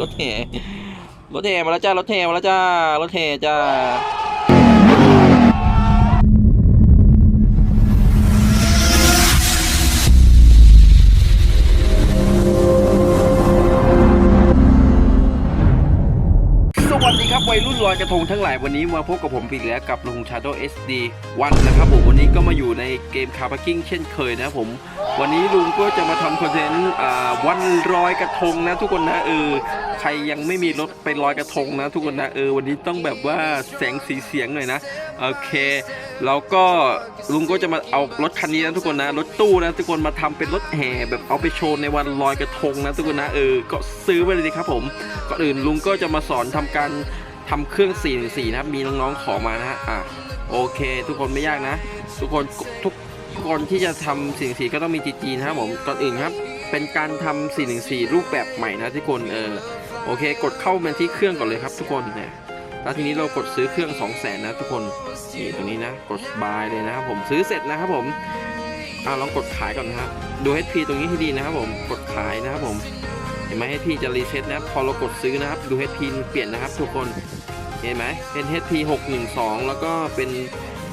รถแห่รถแห่มาแล้วจ้ารถแห่มาแล้วจ้ารถแห่จ้า ยรุ่นลอยกระทงทั้งหลายวันนี้มาพบกับผมอีกแล้วกับลุง Shadow SD วันนะครับผมวันนี้ก็มาอยู่ในเกมคาร์บักกิ้งเช่นเคยนะผม วันนี้ลุงก็จะมาทำคอนเทนต์วันลอยกระทงนะทุกคนนะเออใครยังไม่มีรถไปลอยกระทงนะทุกคนนะเออวันนี้ต้องแบบว่าแสงสีเสียงหน่อยนะโอเคแล้วก็ลุงก็จะมาเอารถคันนี้นะทุกคนนะรถตู้นะทุกคนมาทำเป็นรถแห่แบบเอาไปโชว์ในวันลอยกระทงนะทุกคนนะเออก็ซื้อไปเลยครับผมก่อนอื่นลุงก็จะมาสอนทำการ ทำเครื่อง414นะครับ มีน้องๆขอมานะฮะอะโอเค ทุกคนไม่ยากนะ ทุกคนทุกคนที่จะทำ414ก็ต้องมี GG นะครับผมก่อนอื่นครับ เป็นการทำ414รูปแบบใหม่นะทุกคนเออโอเค กดเข้ามาที่เครื่องก่อนเลยครับ ทุกคนเนี่ยแล้วทีนี้เรากดซื้อเครื่อง200,000นะทุกคนนี่ตรงนี้นะ กดบายเลยนะครับผมซื้อเสร็จนะครับผมอ่าลองกดขายก่อนนะครับดู HP ตรงนี้ให้ดีนะครับผมกดขายนะครับผมเห็นไหม HP จะรีเซ็ตนะครับพอเรากดซื้อนะครับดู HP มันเปลี่ยนนะครับ ทุกคน เห็นไหมเป็น HP 612 แล้วก็เป็น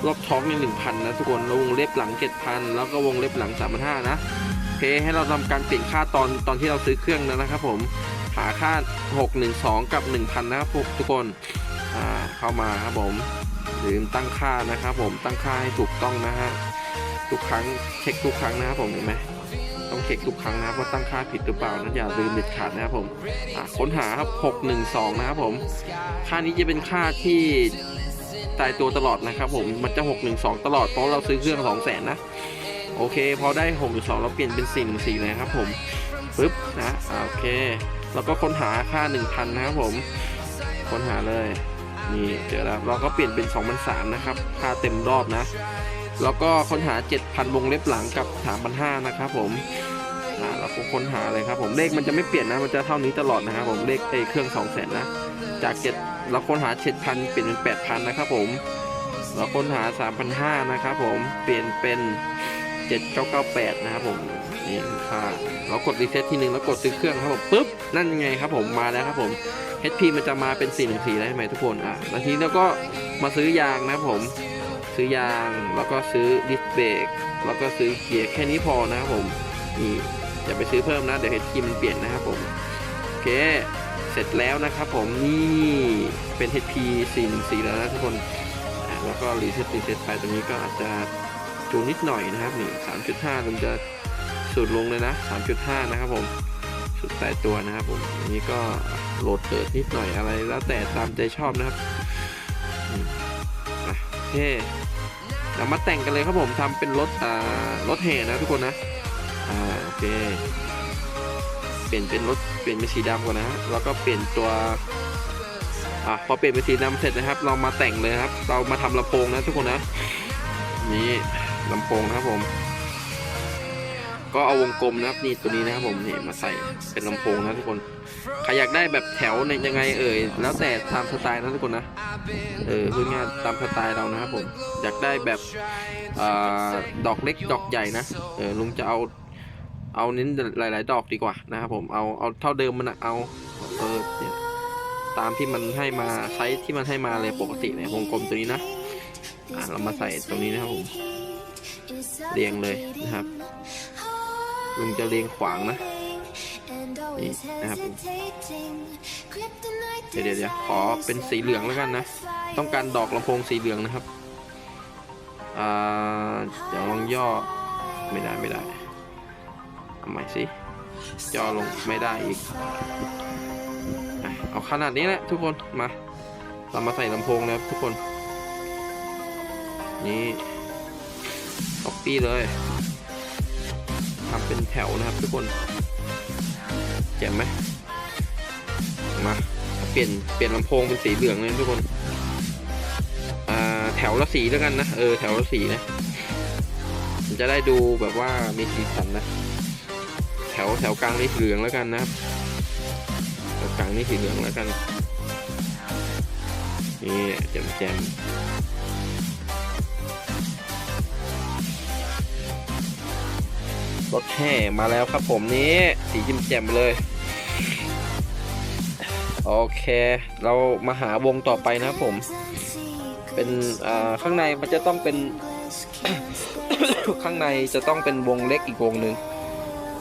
ล็อกช็อคใน1,000 นะทุกคนวงเล็บหลัง 7,000 แล้วก็วงเล็บหลัง 3,500 นะโอเคให้เราทำการเปลี่ยนค่าตอนตอนที่เราซื้อเครื่องนะครับผมหาค่า 612 กับ 1,000 นะครับทุกคนอ่าเข้ามาครับผมลืมตั้งค่านะครับผมตั้งค่าให้ถูกต้องนะฮะทุกครั้งเช็คทุกครั้งนะครับผมเห็นไหม ต้องเช็คทุกครั้งนะครับว่าตั้งค่าผิดหรือเปล่านะอย่าลืมเด็ดขาดนะครับผมค้นหาครับ612 นะครับผม ค่านี้จะเป็นค่าที่ตายตัวตลอดนะครับผมมันจะ 612 ตลอดเพราะเราซื้อเครื่อง 2 0 0 0 0นะโอเค พอได้ 612 เราเปลี่ยนเป็น414เลยครับผมปึ๊บนะโอเคแล้วก็ค้นหาค่า 1,000 นะครับผม ค้นหาเลยนี่เจอแล้วเราก็เปลี่ยนเป็น2,300นะครับ ค่าเต็มรอบนะ แล้วก็ค้นหา 7,000วงเล็บหลังกับ 3,500นะครับผมเราก็ค้นหาเลยครับผมเลขมันจะไม่เปลี่ยนนะมันจะเท่านี้ตลอดนะครับผมเลขไอเครื่อง200,000นะจาก7เราค้นหา 7,000 เปลี่ยนเป็น 8,000 นะครับผมเราค้นหา 3,500 นะครับผมเปลี่ยนเป็น 7998 นะครับผมนี่คือค่าเรากดรีเซ็ตทีหนึ่งแล้วกดซื้อเครื่องครับผมปุ๊บนั่นไงครับผมมาแล้วครับผม HP มันจะมาเป็น414ได้วใช่ไหมทุกคนอะแล้วทีนี้เราก็มาซื้อยางนะครับผม ซื้อยาง แล้วก็ซื้อดิสเบรกแล้วก็ซื้อเกียร์แค่นี้พอนะครับผมนี่อย่าไปซื้อเพิ่มนะเดี๋ยวเฮดคีมันเปลี่ยนนะครับผมโอเคเสร็จแล้วนะครับผมนี่เป็น HP 414แล้วนะทุกคนแล้วก็รีเซ็ตรีเซ็ตไปตรงนี้ก็อาจจะจูนนิดหน่อยนะครับนี่3.5มันจะสุดลงเลยนะ 3.5 นะครับผมสุดสายตัวนะครับผมอันนี้ก็โหลดเติดนิดหน่อยอะไรแล้วแต่ตามใจชอบนะครับโอเค เรามาแต่งกันเลยครับผมทำเป็นรถอ่ารถแห่นะทุกคนนะอ่าโอเคเปลี่ยนเป็นรถเปลี่ยนเป็นสีดำก่อนนะฮะแล้วก็เปลี่ยนตัวอะพอเปลี่ยนเป็นสีดำเสร็จนะครับ เรามาแต่งเลยครับ เรามาทำลำโพงนะทุกคนนะนี่ลำโพงนะครับผม ก็เอาวงกลมนะครับนี่ตัวนี้นะครับผมนี่มาใส่เป็นลำโพงนะทุกคนใครอยากได้แบบแถวในยังไงเอ่ยแล้วแต่ตามสไตล์นะทุกคนนะเออพูดง่ายตามสไตล์เรานะครับผมอยากได้แบบอดอกเล็กดอกใหญ่นะเออลุงจะเอาเอาเน้นหลาย ๆ ดอกดีกว่านะครับผมเอาเอาเท่าเดิมมันอะเอาเออตามที่มันให้มาไซส์ที่มันให้มาเลยปกติเนี่ยวงกลมตัวนี้นะอ่าเรามาใส่ตรงนี้นะครับผมเรียงเลยนะครับ ลุงจะเรียงขวางนะนี่นะครับผมเดี๋ยวเดี๋ยวขอเป็นสีเหลืองแล้วกันนะ ต้องการดอกลำโพงสีเหลืองนะครับอ่าเดี๋ยวลองย่อไม่ได้ไม่ได้เอาใหม่สิย่อลงไม่ได้อีกเอาขนาดนี้แหละทุกคนมาเรามาใส่ลำโพงแล้วทุกคน นี่ก๊อปปี้เลย ทำเป็นแถวนะครับทุกคนเจ๋งไหมมาเปลี่ยนเปลี่ยนลำโพงเป็นสีเหลืองเลยทุกคนแถวละสีแล้วกันนะเออแถวละสีนะมันจะได้ดูแบบว่ามีสีสันนะ แถวแถวกลางนี่สีเหลืองแล้วกันนะครับแถวกลางนี่สีเหลืองแล้วกันนี่แจมแจม รถแห่มาแล้วครับผมนี้สีจิ้มแจ่มเลย โอเค เรามาหาวงต่อไปนะครับผม เป็นข้างในมันจะต้องเป็น ข้างในจะต้องเป็นวงเล็กอีกวงหนึ่ง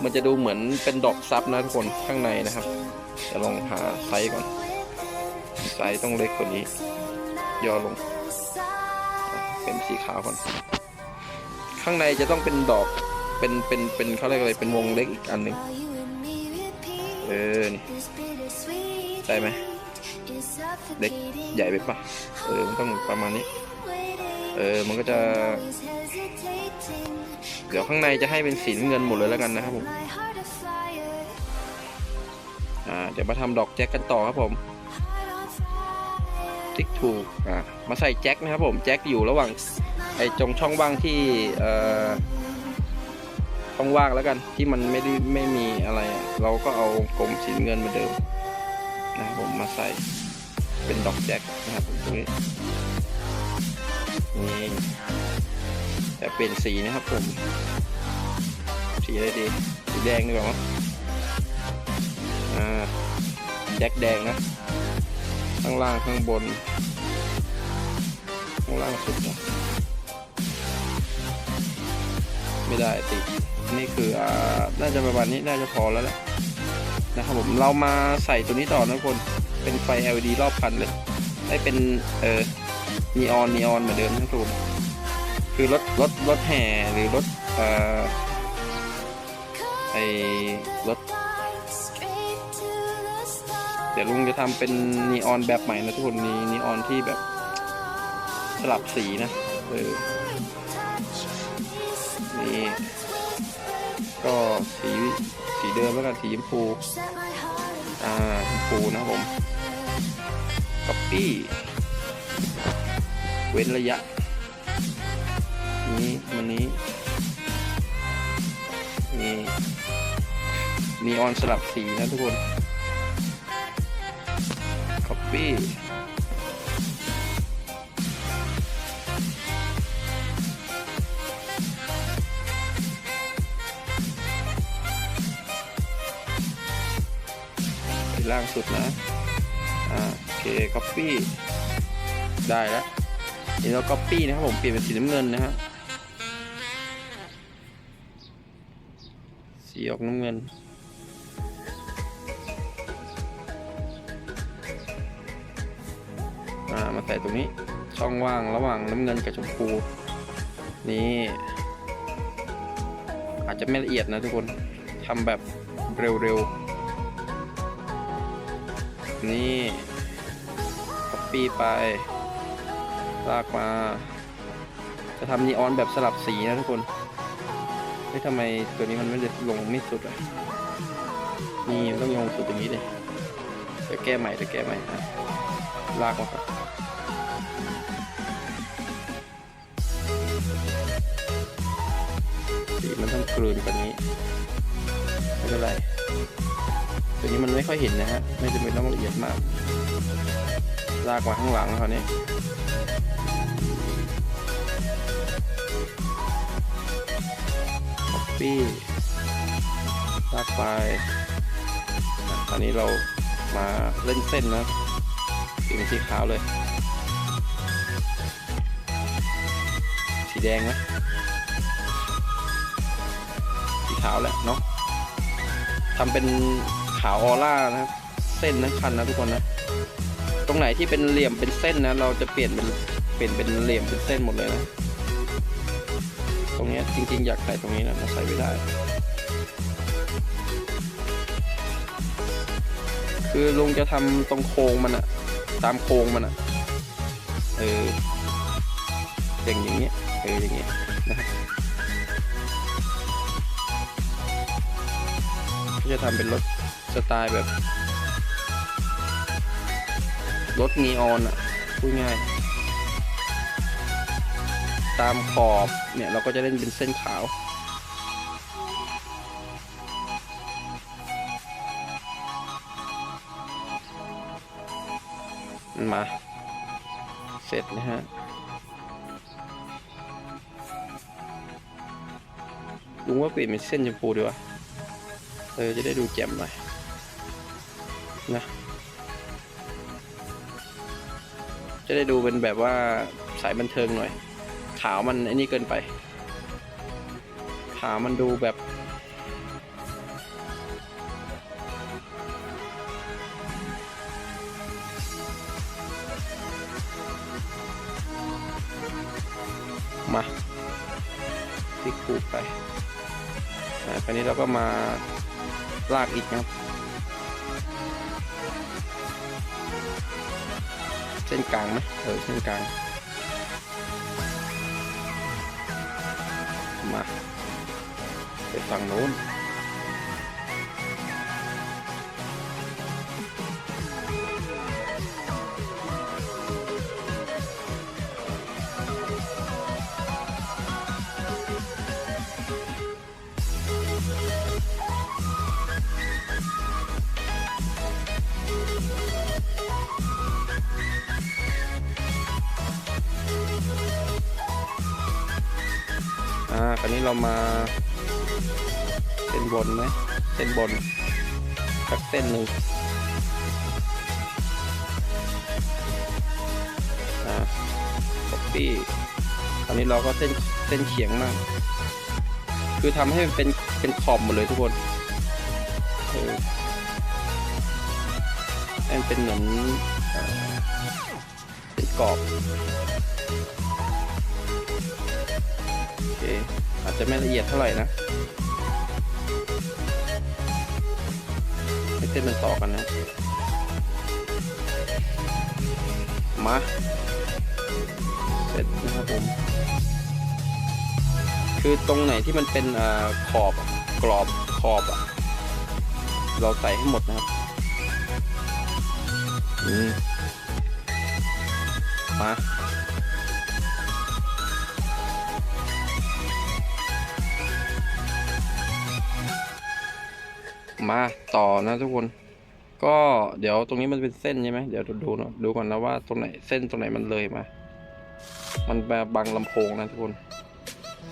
มันจะดูเหมือนเป็นดอกซับนะทุกคนข้างในนะครับจะลองหาไซส์ก่อน ไซส์ต้องเล็กกว่านี้ ย่อลง เป็นสีขาวก่อน ข้างในจะต้องเป็นดอก เป็นเป็นเป็นเขาเรียกอะไรเป็นวงเล็กอีกอันหนึ่งเออนี่ได้ไหมเล็กใหญ่ไปปะเออมันต้องประมาณนี้ เออมันก็จะ เดี๋ยวข้างในจะให้เป็นสีน้ำเงินหมดเลยแล้วกันนะครับผมอ่าเดี๋ยวมาทำดอกแจ็คกันต่อครับผมติ๊กถูกอ่ามาใส่แจ็คนะครับผมแจ็คอยู่ระหว่างไอ้จงช่องว่างที่เอ่อ ช่องว่างแล้วกัน ที่มันไม่ได้ไม่มีอะไร เราก็เอากลมสีน้ำเงินมาเดิมนะครับผมมาใส่เป็นดอกแจ็คนะครับผมตรงนี้นี่แต่เปลี่ยนสีนะครับผม สีอะไรดีสีแดงดีกว่ามั้งอ่าแจ็คแดงนะข้างล่างข้างบน ข้างล่างสุดนะไม่ได้ติด นี่คืออน่าจะประมาณนี้น่าจะพอแล้วแหละนะครับผมเรามาใส่ตัวนี้ต่อนะทุกคนเป็นไฟ LED รอบคันเลยได้เป็นเออนีออนนีออนเหมือนเดิมนะครับผมคือรถรถรถแห่หรือรถเอ่อไอรถเดี๋ยวลุงจะทำเป็นนีออนแบบใหม่นะทุกคนนีนีออนที่แบบสลับสีนะเออนี่ ก็สีสีเดิมแล้วกันสีชมพูอ่าชมพูนะครับผมก๊อปปี้เว้นระยะ นี้มันนี้นี่นีออนสลับสีนะทุกคน copy ล่างสุดนะอ่าโอเค copy ได้แล้วเดี๋ยวเรา copy นะครับผมเปลี่ยนเป็นสีน้ำเงินนะฮะสีออกน้ำเงินอ่ามาใส่ตรงนี้ช่องว่างระหว่างน้ำเงินกับชมพู นี่ อาจจะไม่ละเอียดนะทุกคนทำแบบเร็วๆ นี่คัปปี้ไป ลากมา จะทำนีออนแบบสลับสีนะทุกคนเฮ้ยทำไมตัวนี้มันไม่ได้ลงไม่สุดอะ นี่มันต้องลงสุดอย่างนี้เลยเดี๋ยวแก้ใหม่เดี๋ยวแก้ใหม่อะลากมาครับสีมันต้องกลืนกว่านี้ ไม่เป็นไร ตัวนี้มันไม่ค่อยเห็นนะฮะ ไม่จำเป็นต้องละเอียดมาก ลากมาข้างหลังเขาเนี่ยคัปปี้ลากไปตอนนี้เรามาเล่นเส้นนะสีเป็นสีขาวเลย สีแดงนะสีขาวแหละเนาะทำเป็น ขาวออร่านะครับ เส้นนะคันนะทุกคนนะ ตรงไหนที่เป็นเหลี่ยมเป็นเส้นนะ เราจะเปลี่ยนเป็นเปลี่ยนเป็นเหลี่ยมเป็นเส้นหมดเลยนะ ตรงเนี้ยจริงๆ อยากใส่ตรงนี้นะมาใส่ไม่ได้ คือลุงจะทำตรงโค้งมันอะตามโค้งมันอะเอออย่างอย่างเงี้ยเอออย่างเงี้ยนะครับจะทำเป็นรถ สไตล์แบบรถนีออนอะพูดง่าย ตามขอบเนี่ยเราก็จะเล่นเป็นเส้นขาว มา เสร็จนะฮะลุงว่าเปลี่ยนเป็นเส้นชมพูดีกว่าเออจะได้ดูแจ่มหน่อย นะ จะได้ดูเป็นแบบว่าสายบันเทิงหน่อย ขาวมันไอ้นี่เกินไป ขาวมันดูแบบ มาพลิกคูไปอ่าคราวนี้เราก็มาลากอีกนะครับ ส้นกลางไหมเออเส้นกลาง มาไปฝั่งโน้น อ่าคราวนี้เรามาเส้นบนไหมเส้นบนสักเส้นหนึ่งอ่าป๊อปปี้คราวนี้เราก็เส้นเส้นเฉียงมาก คือทำให้มันเป็นเป็นขอบหมดเลยทุกคนเออให้มันเป็นเหมือนเป็นกรอบ อเคอาจจะไม่ละเอียดเท่าไหร่นะให้เส้นมันต่อกันนะ มาเสร็จนะครับผม คือตรงไหนที่มันเป็นอขอบกรอบขอบอะเราใส่ให้หมดนะครับมา มาต่อนะทุกคน ก็เดี๋ยวตรงนี้มันเป็นเส้นใช่ไหมเดี๋ยวดูดูดูก่อนนะว่าตรงไหนเส้นตรงไหนมันเลยมา มันแบบบังลำโพงนะทุกคน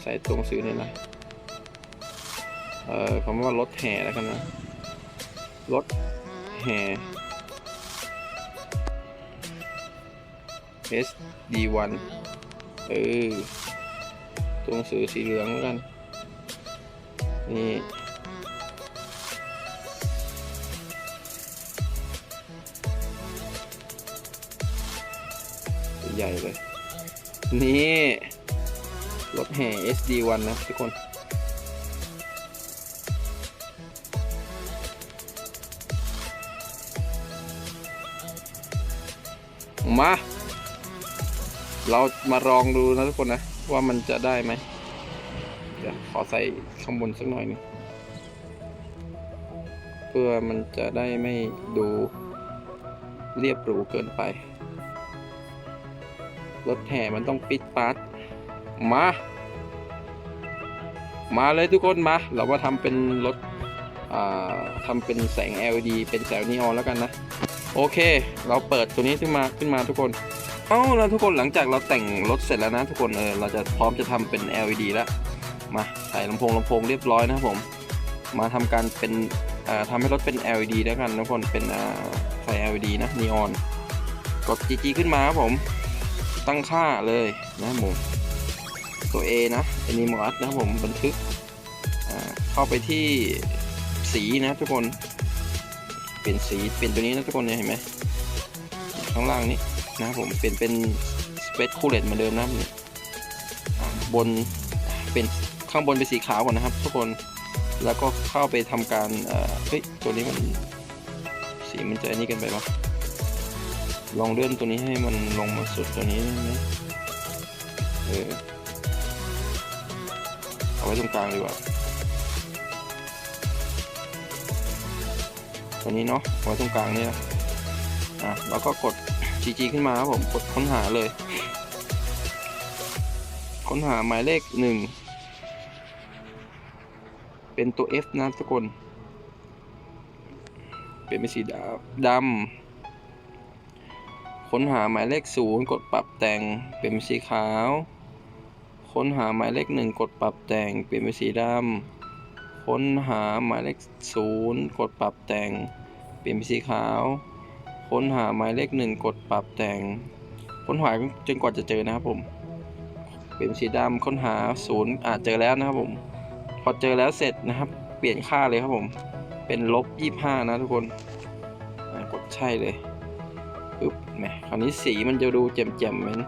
ใส่ตัวหนังสือนี่นะ เอ่อคำว่ารถแห่แล้วกันนะรถแห่ SD1 เออตัวหนังสือสีเหลืองแล้วกัน นี่ ใหญ่เลย นี่รถแห่ SD1 นะทุกคนมา เรามาลองดูนะทุกคนนะ ว่ามันจะได้ไหมเดี๋ยวขอใส่ข้างบนสักหน่อยนึงเพื่อมันจะได้ไม่ดูเรียบหรูเกินไป รถแห่มันต้องปิดปัดมา มาเลยทุกคนมา เรามาทำเป็นรถทำเป็นแสง LED เป็นแสงนีออนแล้วกันนะ โอเค เราเปิดตัวนี้ขึ้นมาขึ้นมาทุกคนเอ้าแล้วทุกคนหลังจากเราแต่งรถเสร็จแล้วนะทุกคนเออเราจะพร้อมจะทำเป็น LED แล้วมาใส่ลำโพงลำโพงเรียบร้อยนะครับผม มาทำการเป็นทำให้รถเป็น LED แล้วกันทุกคนเป็นอ่าไฟ LED นะนีออนกด GG ขึ้นมาครับผม ตั้งค่าเลยนะครับผมตัว A นะ Animate นะครับผมบันทึกเข้าไปที่สีนะทุกคนเปลี่ยนสีเปลี่ยนตัวนี้นะทุกคนเนี่ยเห็นไหมข้างล่างนี้นะครับผมเปลี่ยนเป็น Space Coolant เหมือนเดิมนะบนเป็นข้างบนเป็นสีขาวก่อนนะครับ ทุกคนแล้วก็เข้าไปทำการเออเฮ้ยตัวนี้มันสีมันจะอันนี้กันไปปะ ลองเลื่อนตัวนี้ให้มันลงมาสุดตัวนี้ได้ไหมเออเอาไว้ตรงกลางดีกว่าตัวนี้เนาะเอาไว้ตรงกลางนี่นะอะแล้วก็กด GG ขึ้นมาครับผมกดค้นหาเลย ค้นหาหมายเลขหนึ่งเป็นตัว F นะทุกคน เป็นเป็นสีดำ ค้นหาหมายเลขศูนย์กดปรับแต่งเปลี่ยนเป็นสีขาว ค้นหาหมายเลขหนึ่งกดปรับแต่งเปลี่ยนเป็นสีดำ ค้นหาหมายเลขศูนย์กดปรับแต่งเปลี่ยนเป็นสีขาว ค้นหาหมายเลขหนึ่งกดปรับแต่ง ค้นหาจนกว่าจะเจอนะครับผม เป็นสีดำค้นหาศูนย์อ่าเจอแล้วนะครับผม พอเจอแล้วเสร็จนะครับ เปลี่ยนค่าเลยครับผม เป็นลบยี่ห้านะทุกคน กดใช่เลย หมคราวนี้สีมันจะดูแจ่มๆเหมือน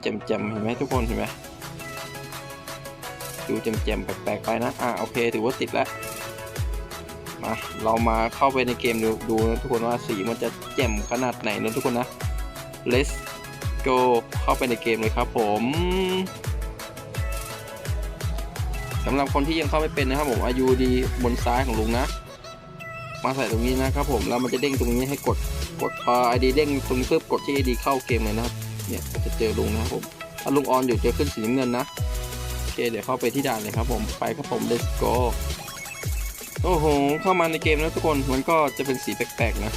แจ่มๆเห็นไหมทุกคนเห็นไหมดูแจ่มๆแปลกๆไปนะ อ่าโอเค ถือว่าติดแล้วมา เรามาเข้าไปในเกมดูดูนะทุกคนว่าสีมันจะแจ่มขนาดไหนนะทุกคนนะ let's go เข้าไปในเกมเลยครับผมสำหรับคนที่ยังเข้าไม่เป็นนะครับผม อายุดีบนซ้ายของลุงนะ มาใส่ตรงนี้นะครับผม แล้วมันจะเด้งตรงนี้ให้กด กดพอไอดีเด้งตรงนี้เพื่อกดที่ไอดีเข้าเกมเลยนะครับ เนี่ยจะเจอลุงนะครับผมถ้าลุงออนอยู่จะขึ้นสีน้ำเงินนะโอเคเดี๋ยวเข้าไปที่ด่านเลยครับผมไปครับผม let's go โอ้โหเข้ามาในเกมแล้วทุกคนมันก็จะเป็นสีแปลกๆนะ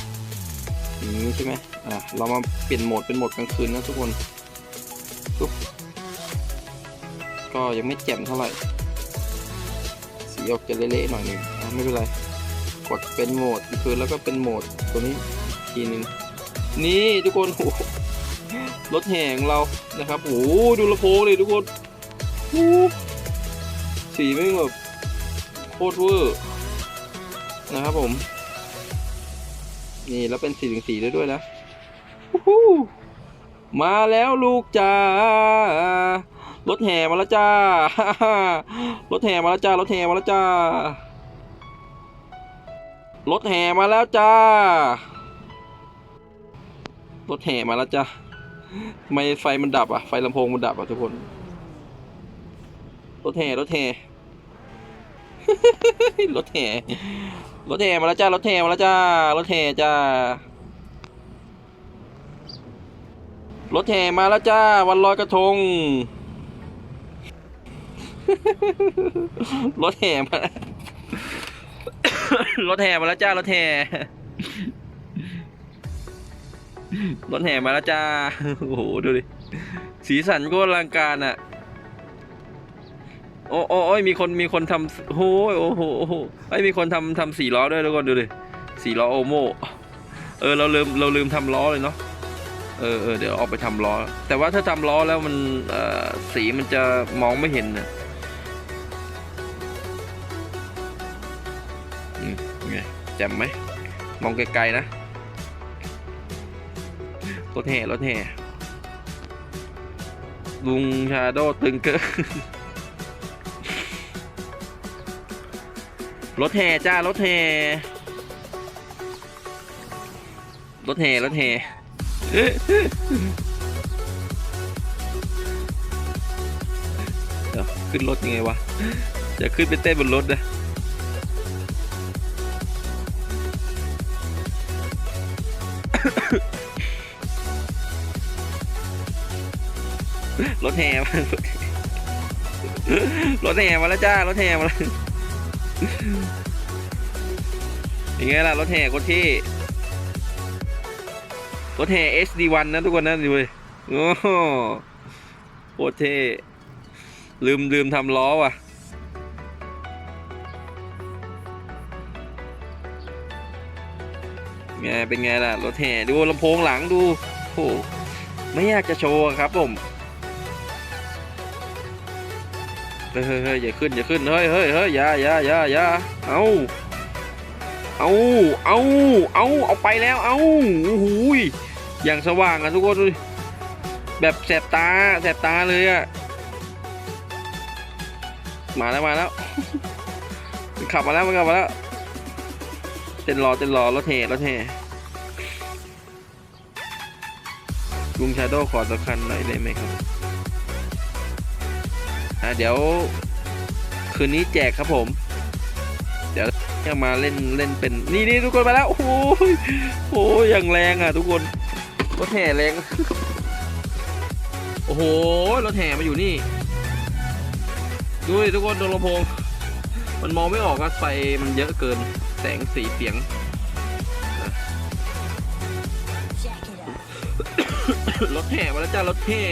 อย่างนี้ใช่ไหมอะเรามาเปลี่ยนโหมดเป็นโหมดกลางคืนนะทุกคนปุ๊บก็ยังไม่แจ่มเท่าไหร่ สีออกจะเละๆหน่อยหนึงอะไม่เป็นไร กดเป็นโหมดกลางคืนแล้วก็เป็นโหมดตัวนี้ ทีนึงนี่ทุกคนโอ้รถแห่ของเรานะครับโอ้ดูลำโพงเลยทุกคนโอ้สีไม่แบบโคตรเวอร์นะครับผม นี่แล้วเป็นสีถึงสีได้ด้วยนะมาแล้วลูกจ้ารถแห่มาแล้วจ้ารถแห่มาแล้วจ้ารถแห่มาแล้วจ้ารถแห่มาแล้วจ้า รถแห่มาแล้วจ้าทำไมไฟมันดับอะ ไฟลำโพงมันดับอะทุกคน รถแห่รถแห่ รถแห่ รถแห่มาแล้วจ้ารถแห่มาแล้วจ้ารถแห่จ้ารถแห่มาแล้วจ้า วันลอยกระทง รถแห่มา รถแห่มาแล้วจ้ารถแห่ รถแห่มาแล้วจ้า โอ้โห ดูดิ สีสันก็อลังการอะ โอ้โอ้ยมีคนมีคนทำโอ้ยโอ้โหโอ้โหไอ้ยมีคนทำทำสี่ล้อด้วยทุกคนดูดิสี่ล้อโอโมเออเราลืมเราลืมทำล้อเลยเนาะเออเออเดี๋ยวเอาไปทำล้อ แต่ว่าถ้าทำล้อแล้วมันสีมันจะมองไม่เห็นนะอืมไงแจ่มไหมมองไกลๆนะ รถแห่รถแห่ลุงชาโดตึงเกอรถแห่จ้ารถแห่รถแห่รถแห่เดี๋ยวขึ้นรถยังไงวะ จะขึ้นไปเต้นบนรถนะ รถแห่มารถแห่มาแล้วจ้ารถแห่มาแล้วยังไงล่ะรถแห่คนที่รถแห่ SD1 นะทุกคนนะดูเลยโอ้โหโคตรเท่ลืมลืมทำล้อว่ะไงเป็นไงล่ะรถแห่ดูลำโพงหลังดูโอ้ไม่อยากจะโชว์ครับผม เฮ้ยเฮ้ยอย่าขึ้นอย่าขึ้นเฮ้ยเฮ้ยเฮ้ยอย่าอย่าอย่าอย่าเอาเอาเอาเอาเอาไปแล้วเอาโอ้โหอย่างสว่างอะทุกคนดูแบบแสบตาแสบตาเลยอะมาแล้วมาแล้วขับมาแล้วมันขับมาแล้วเต้นรอเต้นรอรถแห่รถแห่ลุงชาโดขอสักคันหน่อยได้ไหมครับ อะเดี๋ยวคืนนี้แจกครับผม เดี๋ยวจะมาเล่นเล่นเป็นนี่นี่ทุกคนมาแล้ว โอ้โหโอ้ยอย่างแรงอะ ทุกคนรถแห่แรง โอ้โหรถแห่มาอยู่นี่ดูดิทุกคนดูลำโพง มันมองไม่ออกว่าไฟมันเยอะเกินแสงสีเสียงรถแห่มาแล้วจ้ารถแห่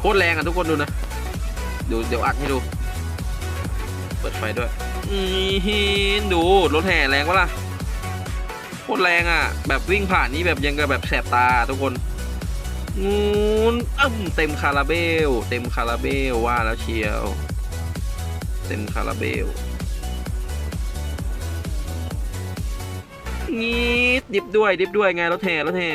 โคตรแรงอะทุกคนดูนะ ดูเดี๋ยวอัดให้ดู เปิดไฟด้วยดูรถแห่แรงวะล่ะโคตรแรงอะ แบบวิ่งผ่านนี่แบบยังกับแบบแสบตาทุกคนงูนอึ้มเต็มคาราเบล เต็มคาราเบลว่าแล้วเชียว เต็มคาราเบลงีดดิบด้วยดิบด้วยไงรถแห่รถแห่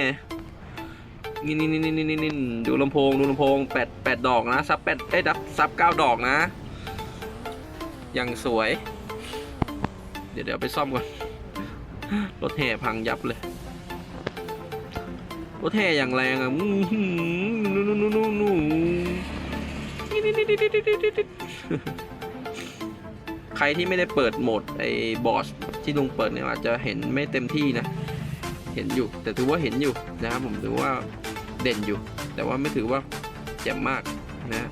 นี่นี่นี่นี่นี่นี่ดูลำโพงดูลำโพงแปดแปดดอกนะซับแปดเอ้ยดับซับเก้าดอกนะยังสวย เดี๋ยวเดี๋ยวไปซ่อมก่อนรถแห่พังยับเลยรถแห่อย่างแรงอะนู่นนู่นนู่นนู่นใครที่ไม่ได้เปิดโหมดไอ้บอสที่ลุงเปิดเนี่ยอาจจะเห็นไม่เต็มที่นะ เห็นอยู่แต่ถือว่าเห็นอยู่นะครับผมถือว่า เด่นอยู่ แต่ว่าไม่ถือว่าแจ่มมากนะ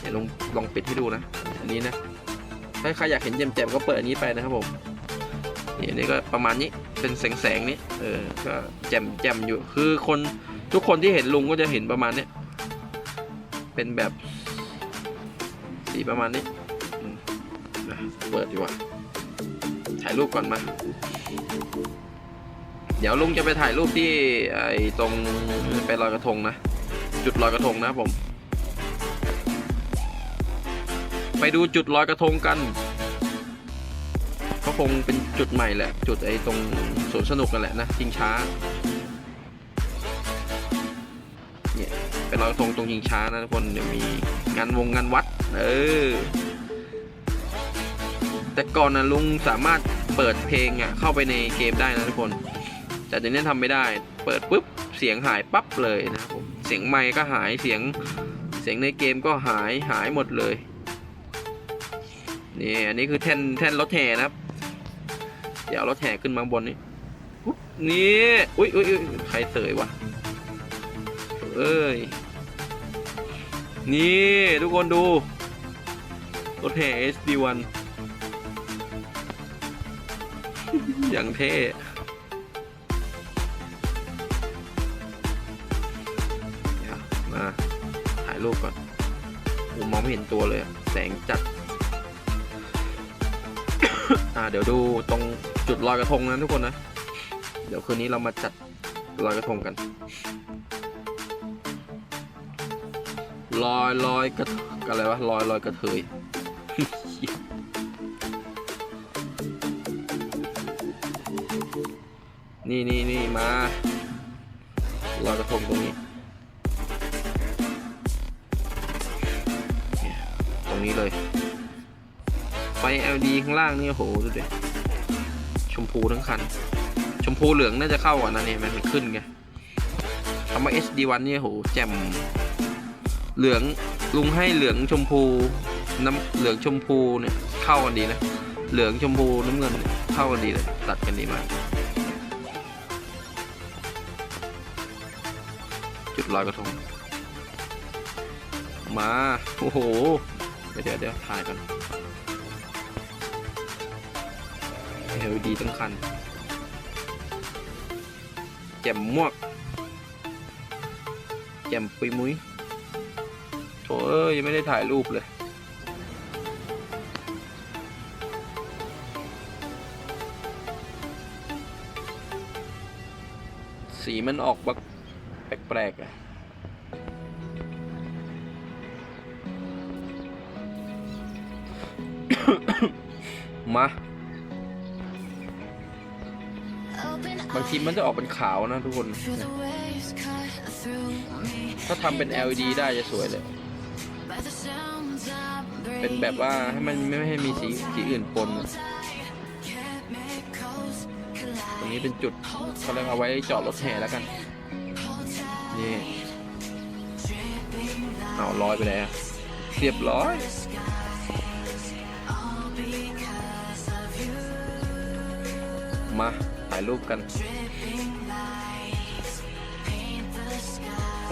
เดี๋ยวลองลองปิดให้ดูนะ อันนี้นะ ถ้าใครอยากเห็นแจ่มๆก็เปิดอันนี้ไปนะครับผมนี่อันนี้ก็ประมาณนี้เป็นแสงๆนี้เออก็แจ่มแจ่มอยู่ คือคนทุกคนที่เห็นลุงก็จะเห็นประมาณนี้เป็นแบบสีประมาณนี้นะเปิดดีกว่าถ่ายรูปก่อนมา เดี๋ยวลุงจะไปถ่ายรูปที่ไอ้ตรงไปลอยกระทงนะ จุดลอยกระทงนะผม ไปดูจุดลอยกระทงกันก็คงเป็นจุดใหม่แหละ จุดไอ้ตรงสวนสนุกกันแหละนะชิงช้าเนี่ยไปลอยกระทงตรงชิงช้านะทุกคนเดี๋ยวมีงานวงงานวัด เออ แต่ก่อนนะลุงสามารถเปิดเพลงอะเข้าไปในเกมได้นะทุกคน แต่เดี๋ยวนี้ทำไม่ได้ เปิดปุ๊บเสียงหายปั๊บเลยนะครับผมเสียงไมค์ก็หายเสียงเสียงในเกมก็หายหายหมดเลยนี่อันนี้คือแท่นแท่นรถแห่นะครับ เดี๋ยวรถแห่ขึ้นมาบนนี้นี่อุ้ยอุ้ยอุ๊ยใครเสยวะเอ้ยนี่ทุกคนดูรถแห่ SD1 อย่างเท่ รูปก่อนผมมองไม่เห็นตัวเลย แสงจัด อ่า เดี๋ยวดูตรงจุดลอยกระทงนะทุกคนนะ เดี๋ยวคืนนี้เรามาจัดลอยกระทงกันลอยลอยกระอะไรวะลอยลอยกระเทยนี่นี่นี่มาลอยกระทงตรงนี้ ไฟ LED ข้างล่างนี่โอ้โหดูดิชมพูทั้งคัน ชมพูเหลืองน่าจะเข้าอะนะเนี่ยมันขึ้นไงคำว่า HD1 นี่โหแจ่มเหลืองลุงให้เหลืองชมพูน้ำเหลืองชมพูเนี่ยเข้ากันดีนะเหลืองชมพูน้ำเงินเข้ากันดีเลยตัดกันดีมากจุดลอยกระทงมา โอ้โห เดี๋ยวเดี๋ยวถ่ายกัน LED ทั้งคันแจ่มมวกแจ่มปุยมุ้ยโถเอ้ยยังไม่ได้ถ่ายรูปเลย สีมันออกบักแปลกๆอะ บางมันจะออกเป็นขาวนะทุกคน ถ้าทำเป็น LED ได้จะสวยเลย เป็นแบบว่าให้มันไม่ให้มีสีสีอื่นปน ตรงนี้เป็นจุดเขาเรียกเอาไว้จอดรถแห่แล้วกัน นี่เอาลอยไปแล้วเรียบร้อยมาถ่ายรูปกัน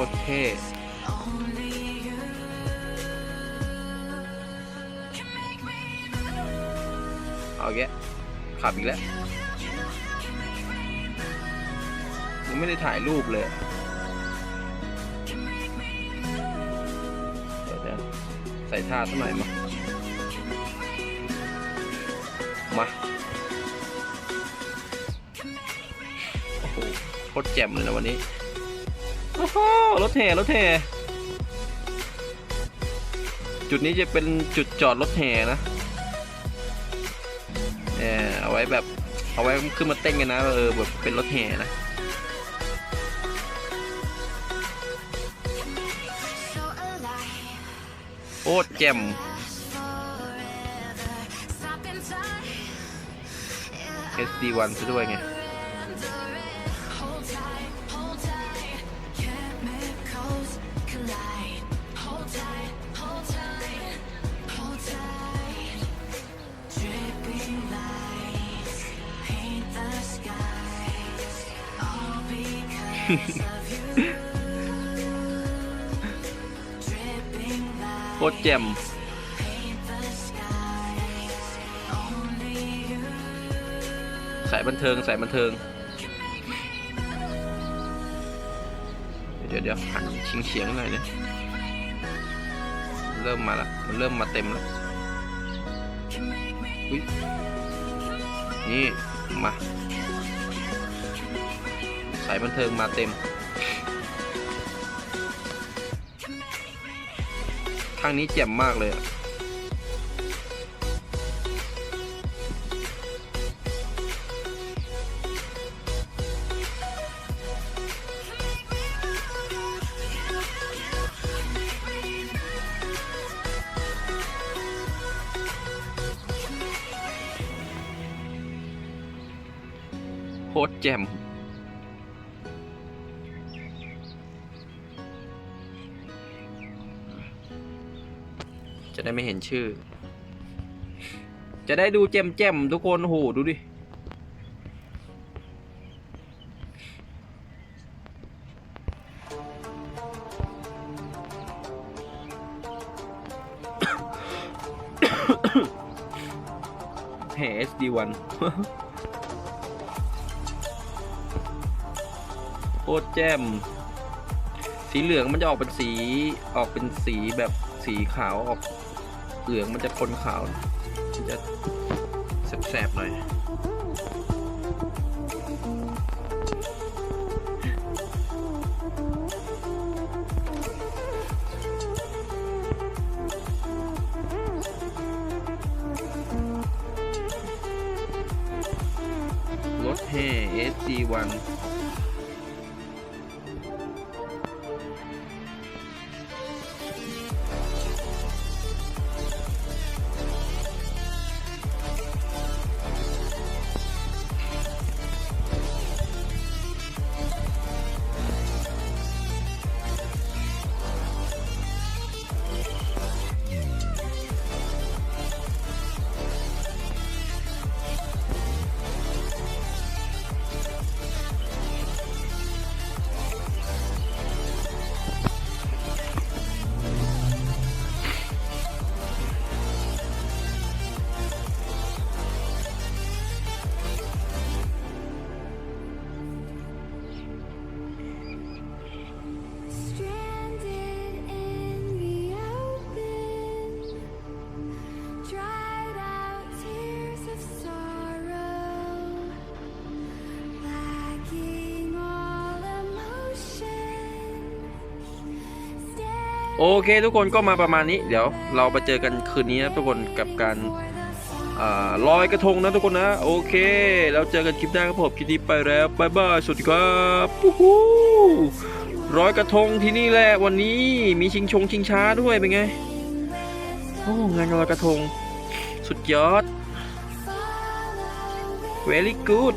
ตรเท่เอาแกขับอีกแล้วยังไม่ได้ถ่ายรูปเลยเดี๋ยวใส่ท่าสักหน่อยมา มาตรแจ่มเลยนะวันนี้ โอ้โหรถแห่รถแห่จุดนี้จะเป็นจุดจอดรถแห่นะเออเอาไว้แบบเอาไว้ขึ้นมาเต้นกันนะเออแบบเป็นรถแห่นะโคตรแจ่ม forever, stop in time. Yeah, SD1 ซะด้วยไง คตรแจ่มสายบันเทิงสายบันเทิง เดี๋ยวเดี๋ยวหันชิงเฉียงหน่อยเนี่ยเริ่มมาละมันเริ่มมาเต็มแล้วนี่ มา สายบันเทิงมาเต็ม ทางนี้แจ่มมากเลยโคตรแจ่ม จะได้ไม่เห็นชื่อ จะได้ดูแจ่มแจ่มๆทุกคนโหดูดิ แห่ SD1 โคตรแจ่มสีเหลืองมันจะออกเป็นสีออกเป็นสีแบบสีขาวออก เหลืองมันจะคนขาวมันจะแสบๆหน่อยรถแห่ SG1 โอเคทุกคนก็มาประมาณนี้ เดี๋ยวเราไปเจอกันคืนนี้นะทุกคนกับการลอยกระทงนะทุกคนนะ โอเคแล้วเจอกันคลิปหน้าครับผมคลิปนี้ไปแล้วบายบายสวัสดีครับปุ๊ฮูร้อยกระทงที่นี่แหละวันนี้มีชิงชงชิงช้าด้วยเป็นไงโอ้งานลอยกระทง สุดยอด very good